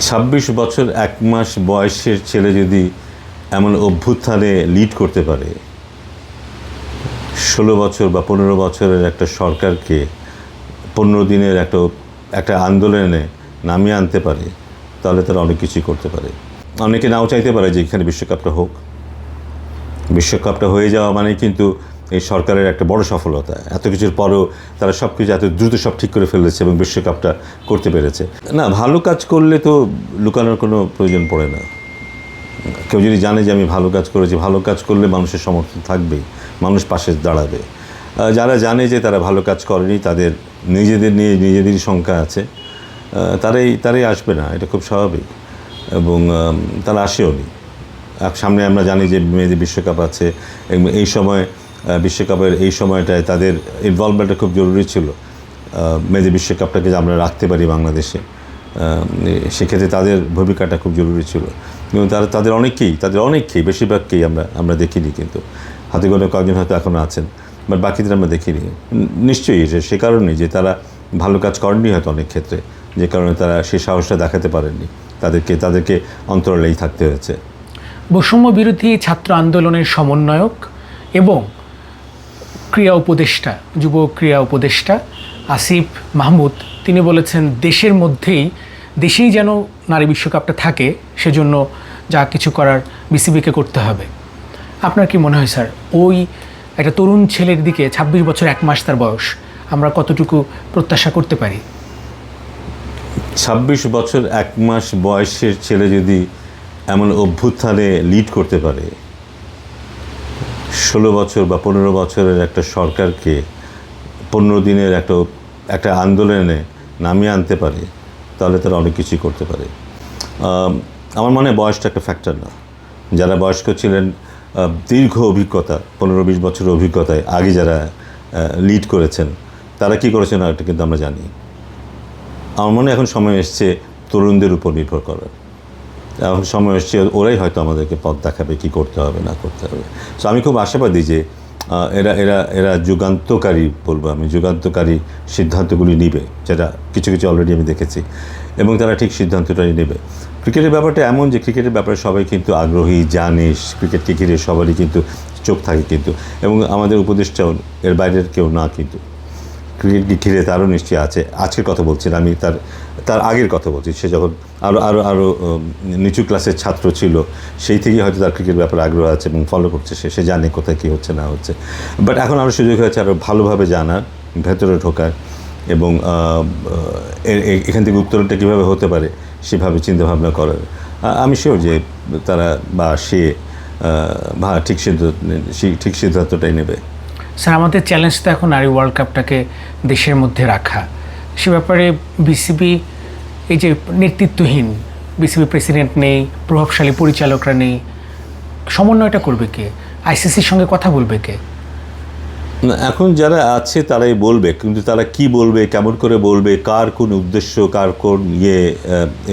ছাব্বিশ বছর এক মাস বয়সের ছেলে যদি এমন অভ্যুত্থানে লিড করতে পারে, ষোলো বছর বা পনেরো বছরের একটা সরকারকে পনেরো দিনের একটা একটা আন্দোলনে নামিয়ে আনতে পারে, তাহলে তারা অনেক কিছুই করতে পারে। অনেকে নাও চাইতে পারে যে এখানে বিশ্বকাপটা হোক। বিশ্বকাপটা হয়ে যাওয়া মানে কিন্তু এই সরকারের একটা বড় সফলতা। এত কিছুর পরও তারা সব কিছু এত দ্রুত সব ঠিক করে ফেলেছে এবং বিশ্বকাপটা করতে পেরেছে। না, ভালো কাজ করলে তো লুকানোর কোনো প্রয়োজন পড়ে না। কেউ যদি জানে যে আমি ভালো কাজ করেছি, ভালো কাজ করলে মানুষের সমর্থন থাকবেই, মানুষ পাশে দাঁড়াবে। যারা জানে যে তারা ভালো কাজ করেনি, তাদের নিজেদের নিয়ে নিজেদেরই শঙ্কা আছে। তারাই তারাই আসবে না, এটা খুব স্বাভাবিক। এবং তারা আসেও নি সামনে আমরা জানি যে মেয়েদের বিশ্বকাপ আছে, এবং এই সময় বিশ্বকাপের এই সময়টায় তাদের ইনভলভমেন্টটা খুব জরুরি ছিল। মেয়েদের বিশ্বকাপটাকে যে আমরা রাখতে পারি বাংলাদেশে। সেক্ষেত্রে তাদের ভূমিকাটা খুব জরুরি ছিল। এবং তারা, তাদের অনেকেই তাদের অনেককেই, বেশিরভাগকেই আমরা আমরা দেখিনি কিন্তু। হাতে গোনা কয়েকজন হয়তো এখনও আছেন, বাট বাকিদের আমরা দেখিনি। নিশ্চয়ই এটা সে কারণে যে তারা ভালো কাজ করেননি হয়তো অনেক ক্ষেত্রে, যে কারণে তারা সেই সাহসটা দেখাতে পারেননি। তাদেরকে তাদেরকে অন্তরালেই থাকতে হয়েছে। বৈষম্য বিরোধী ছাত্র আন্দোলনের সমন্বয়ক এবং ক্রিয়া উপদেষ্টা, যুব ক্রিয়া উপদেষ্টা আসিফ মাহমুদ। তিনি বলেছেন, দেশের মধ্যেই, দেশেই যেন নারী বিশ্বকাপটা থাকে, সেজন্য যা কিছু করার বিসিবিকে করতে হবে। আপনার কি মনে হয়, স্যার? ওই একটা তরুণ ছেলের দিকে ২৬ বছর এক মাস তার বয়স, আমরা কতটুকু প্রত্যাশা করতে পারি? ছাব্বিশ বছর এক মাস বয়সের ছেলে যদি এমন অভ্যুত্থানে লিড করতে পারে ষোলো বছর বা পনেরো বছরের একটা সরকারকে পনেরো দিনের একটা একটা আন্দোলনে নামিয়ে আনতে পারে, তাহলে তারা অনেক কিছুই করতে পারে। আমার মনে হয় বয়সটা একটা ফ্যাক্টর না। যারা বয়স্ক ছিলেন দীর্ঘ অভিজ্ঞতা, পনেরো বিশ বছরের অভিজ্ঞতায় আগে যারা লিড করেছেন, তারা কি করেছেন এটা কিন্তু আমরা জানি। আমার মনে এখন সময় এসছে তরুণদের উপর নির্ভর করার। এখন সময় এসছে, ওরাই হয়তো আমাদেরকে পথ দেখাবে কি করতে হবে, না করতে হবে। সো আমি খুব আশাবাদী যে এরা এরা এরা যুগান্তকারী বলব আমি, যুগান্তকারী সিদ্ধান্তগুলি নিবে, যেটা কিছু কিছু অলরেডি আমি দেখেছি, এবং তারা ঠিক সিদ্ধান্তটাই নেবে। ক্রিকেটের ব্যাপারটা এমন যে, ক্রিকেটের ব্যাপারে সবাই কিন্তু আগ্রহী, জানে ক্রিকেটকে ঘিরে সবারই কিন্তু চোখ থাকে কিন্তু, এবং আমাদের উপদেশটাও এর বাইরের কেউ না কিন্তু। ক্রিকেটকে ঘিরে তারও নিশ্চয়ই আছে। আজকের কথা বলছি আমি তার তার আগের কথা বলছি, সে যখন আরও আরও আরও নিচু ক্লাসের ছাত্র ছিল, সেই থেকেই হয়তো তার ক্রিকেট ব্যাপারে আগ্রহ আছে এবং ফলো করছে সে সে জানে কোথায় কী হচ্ছে, না হচ্ছে। বাট এখন আরও সুযোগ হয়েছে আরও ভালোভাবে জানার, ভেতরে ঢোকার এবং এখান থেকে উত্তরটা কীভাবে হতে পারে সেভাবে চিন্তাভাবনা করার। আমি শিওর যে তারা বা সে ঠিক সিদ্ধান্ত, ঠিক সিদ্ধান্তটাই নেবে। স্যার, আমাদের চ্যালেঞ্জ তো এখন নারী ওয়ার্ল্ড কাপটাকে দেশের মধ্যে রাখা। সে ব্যাপারে বিসিবি এই যে নেতৃত্বহীন বিসিবি প্রেসিডেন্ট নেই, প্রভাবশালী পরিচালকরা নেই, সমন্বয়টা করবে কে? আইসিসির সঙ্গে কথা বলবে কে? এখন যারা আছে তারাই বলবে, কিন্তু তারা কি বলবে, কেমন করে বলবে, কার কোন উদ্দেশ্য, কার কোন ইয়ে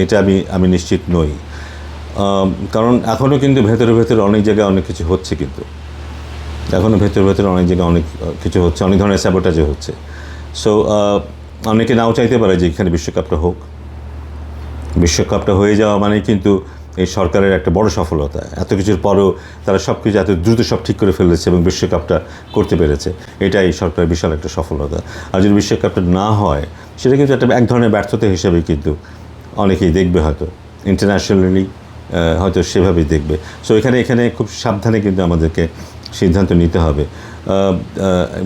এটা আমি আমি নিশ্চিত নই। কারণ এখনও কিন্তু ভেতরে ভেতরে অনেক জায়গায় অনেক কিছু হচ্ছে কিন্তু। এখনও ভেতরে ভেতরে অনেক জায়গায় অনেক কিছু হচ্ছে, অনেক ধরনের স্যাবোটাজও হচ্ছে। সো অনেকে নাও চাইতে পারে যে এখানে বিশ্বকাপটা হোক। বিশ্বকাপটা হয়ে যাওয়া মানে কিন্তু এই সরকারের একটা বড় সফলতা। এত কিছুর পরেও তারা সব কিছু এত দ্রুত সব ঠিক করে ফেলেছে এবং বিশ্বকাপটা করতে পেরেছে। এটাই সরকারের বিশাল একটা সফলতা। আর যদি বিশ্বকাপটা না হয়, সেটা কিন্তু একটা এক ধরনের ব্যর্থতা হিসেবে কিন্তু অনেকেই দেখবে হয়তো। ইন্টারন্যাশনালি হয়তো সেভাবেই দেখবে। সো এখানে এখানে খুব সাবধানে কিন্তু আমাদেরকে সিদ্ধান্ত নিতে হবে।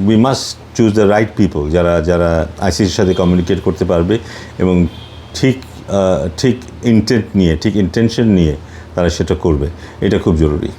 We must choose the right people যারা যারা আইসিসির সাথে কমিউনিকেট করতে পারবে এবং ঠিক ঠিক ইন্টেন্ট নিয়ে, ঠিক ইন্টেনশন নিয়ে তারা সেটা করবে। এটা খুব জরুরি।